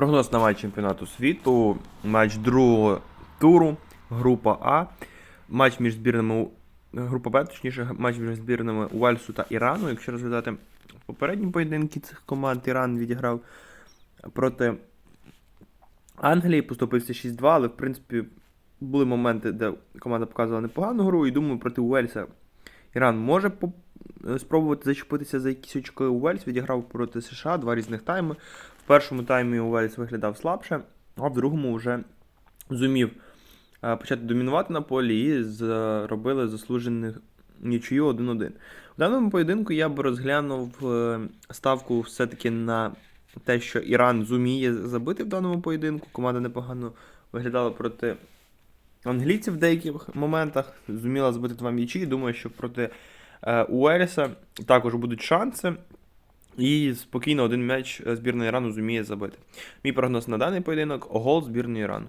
Прогноз на матч чемпіонату світу, матч другого туру, група А, матч між збірними група Б, точніше, матч між збірними Уельсу та Ірану. Якщо розглядати попередні поєдинки цих команд, Іран відіграв проти Англії, поступився 6-2, але в принципі були моменти, де команда показувала непогану гру, і думаю, проти Уельса Іран може спробувати зачепитися за якісь очки. Уельс відіграв проти США два різних тайми. В першому таймі Уельс виглядав слабше, а в другому вже зумів е, почати домінувати на полі і зробили заслужених нічию 1-1. У даному поєдинку я б розглянув е, ставку все-таки на те, що Іран зуміє забити в даному поєдинку. Команда непогано виглядала проти англійців в деяких моментах, зуміла збити два м'ячі. Думаю, що проти е, Еліса також будуть шанси. І спокійно один м'яч збірної Ірану зуміє забити. Мій прогноз на даний поєдинок гол збірної Ірану.